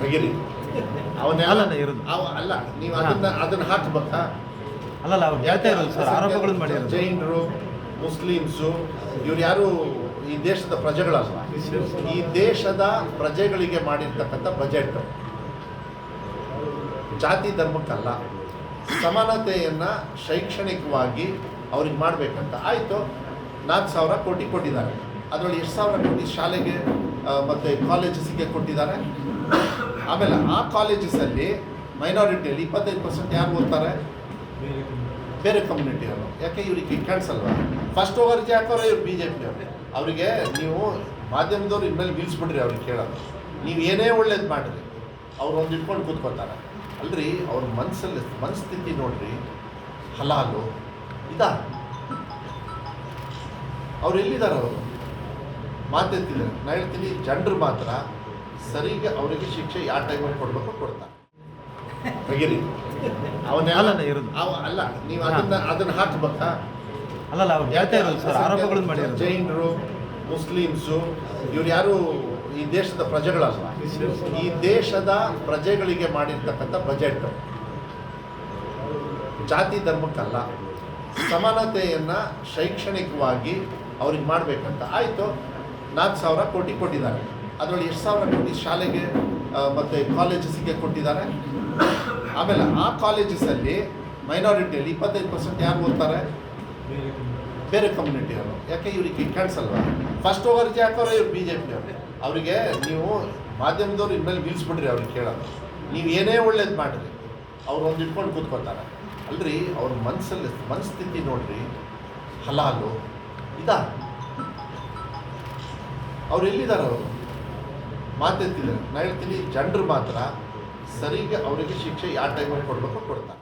ತೆಗೀರಿ. ಅವನೇ ಅಲ್ಲ, ಅಲ್ಲ, ಇರೋದು. ಅವ ಅಲ್ಲ ನೀವು ಅದನ್ನ ಅದನ್ನ ಹಾಕ್ಬೇಕಾ? ಅಲ್ಲಲ್ಲ ಅವ್ರು ಹೇಳ್ತಾ ಇರೋದು ಸರ್ ಆರೋಪಗಳನ್ನು ಮಾಡಿರೋದು. ಜೈನರು ಮುಸ್ಲಿಮ್ಸು ಇವ್ರು ಯಾರು ಈ ದೇಶದ ಪ್ರಜೆಗಳಲ್ಲ ಈ ದೇಶದ ಪ್ರಜೆಗಳಿಗೆ ಮಾಡಿರ್ತಕ್ಕಂಥ ಬಜೆಟ್. ಜಾತಿ ಧರ್ಮಕ್ಕಲ್ಲ. ಸಮಾನತೆಯನ್ನ ಶೈಕ್ಷಣಿಕವಾಗಿ ಅವ್ರಿಗೆ ಮಾಡಬೇಕಂತ. ಆಯಿತು ನಾಲ್ಕು ಸಾವಿರ ಕೋಟಿ ಕೊಟ್ಟಿದ್ದಾರೆ. ಅದರಲ್ಲಿ ಎಷ್ಟು ಸಾವಿರ ಕೋಟಿ ಶಾಲೆಗೆ? ಮತ್ತೆ ಕಾಲೇಜಸ್ಗೆ ಕೊಟ್ಟಿದ್ದಾರೆ. ಆಮೇಲೆ ಆ ಕಾಲೇಜಸಲ್ಲಿ ಮೈನಾರಿಟಿಯಲ್ಲಿ ಇಪ್ಪತ್ತೈದು ಪರ್ಸೆಂಟ್ ಯಾರು ಓದ್ತಾರೆ? ಬೇರೆ ಕಮ್ಯುನಿಟಿಯವರು ಯಾಕೆ ಇವರಿಗೆ ಕಾಣಿಸಲ್ವಾ ಫಸ್ಟ್ ಓವರ್ಜಿ ಹಾಕೋರೆ ಇವ್ರು ಬಿ ಜೆ ಪಿಯವರು ಅವರಿಗೆ ನೀವು ಮಾಧ್ಯಮದವ್ರು ಇನ್ಮೇಲೆ ನಿಲ್ಲಿಸ್ಬಿಡ್ರಿ ಅವ್ರಿಗೆ ಕೇಳೋದು. ನೀವು ಏನೇ ಒಳ್ಳೇದು ಮಾಡಿರಿ, ಅವ್ರು ಒಂದು ಇಟ್ಕೊಂಡು ಕೂತ್ಕೊತಾರೆ ಅಲ್ರಿ, ಅವ್ರ ಮನಸ್ಸಲ್ಲಿ ಮನಸ್ಥಿತಿ ನೋಡ್ರಿ, ಹಲಾಲು, ಇದಾ? ಅವ್ರು ಎಲ್ಲಿದ್ದಾರೆ ಅವರು? ಮಾತೆತ್ತಿದ್ದಾರೆ ನಾನು ಹೇಳ್ತೀನಿ ಜನರು ಮಾತ್ರ ಸರಿಗೆ ಅವರಿಗೆ ಶಿಕ್ಷೆ ಯಾವ ಟೈಮಲ್ಲಿ ಕೊಡಬೇಕು ಕೊಡ್ತಾರೆ. ತೆಗೀರಿ ಅವನೇ ಇರೋದು. ಅವ ಅಲ್ಲ ನೀವು ಅದನ್ನ ಅದನ್ನ ಹಾಕ್ಬೇಕಾ? ಅಲ್ಲಲ್ಲ ಅವ್ರು ಹೇಳ್ತಾ ಇರೋದು ಸರ್ ಆರೋಪಗಳನ್ನು ಮಾಡಿ ಜೈನರು ಮುಸ್ಲಿಮ್ಸು ಇವ್ರು ಯಾರು ಈ ದೇಶದ ಪ್ರಜೆಗಳಲ್ಲ ಈ ದೇಶದ ಪ್ರಜೆಗಳಿಗೆ ಮಾಡಿರ್ತಕ್ಕಂಥ ಬಜೆಟ್. ಜಾತಿ ಧರ್ಮಕ್ಕಲ್ಲ. ಸಮಾನತೆಯನ್ನ ಶೈಕ್ಷಣಿಕವಾಗಿ ಅವ್ರಿಗೆ ಮಾಡಬೇಕಂತ. ಆಯಿತು ನಾಲ್ಕು ಸಾವಿರ ಕೋಟಿ ಕೊಟ್ಟಿದ್ದಾರೆ. ಅದರಲ್ಲಿ ಎಷ್ಟು ಸಾವಿರ ಕೋಟಿ ಶಾಲೆಗೆ ಮತ್ತು ಕಾಲೇಜಸ್ಗೆ ಕೊಟ್ಟಿದ್ದಾರೆ? ಆಮೇಲೆ ಆ ಕಾಲೇಜಸಲ್ಲಿ ಮೈನಾರಿಟಿಯಲ್ಲಿ ಇಪ್ಪತ್ತೈದು ಪರ್ಸೆಂಟ್ ಯಾರು ಓದ್ತಾರೆ? ಬೇರೆ ಕಮ್ಯುನಿಟಿಯವರು ಯಾಕೆ ಇವ್ರಿಗೆ ಕ್ಯಾನ್ಸಲ್ವ ಫಸ್ಟ್ ಓವರ್ಜಿ ಹಾಕೋರು ಇವ್ರು ಬಿ ಜೆ ಪಿಯವರು ಅವರಿಗೆ ನೀವು ಮಾಧ್ಯಮದವ್ರು ಇನ್ಮೇಲೆ ನಿಲ್ಲಿಸ್ಬಿಡ್ರಿ ಅವ್ರಿಗೆ ಕೇಳೋದು. ನೀವು ಏನೇ ಒಳ್ಳೇದು ಮಾಡಿರಿ ಅವ್ರು ಒಂದು ಇಟ್ಕೊಂಡು ಕೂತ್ಕೊತಾರೆ ಅಲ್ರಿ ಅವ್ರ ಮನಸ್ಸಲ್ಲಿ ಮನಸ್ಥಿತಿ ನೋಡ್ರಿ ಹಲಾಲು ಇದಾ? ಅವ್ರು ಎಲ್ಲಿದ್ದಾರೆ ಅವರು? ಮಾತೆತ್ತಿದ್ದಾರೆ ನಾನು ಹೇಳ್ತೀನಿ, ಜನರು ಮಾತ್ರ ಸರಿಗೆ ಅವರಿಗೆ ಶಿಕ್ಷೆ ಯಾವ ಟೈಮಲ್ಲಿ ಕೊಡಬೇಕು ಕೊಡ್ತಾರೆ.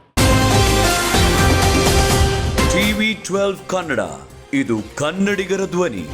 ಟಿವಿ ಟ್ವೆಲ್ವ್ ಕನ್ನಡ, ಇದು ಕನ್ನಡಿಗರ ಧ್ವನಿ.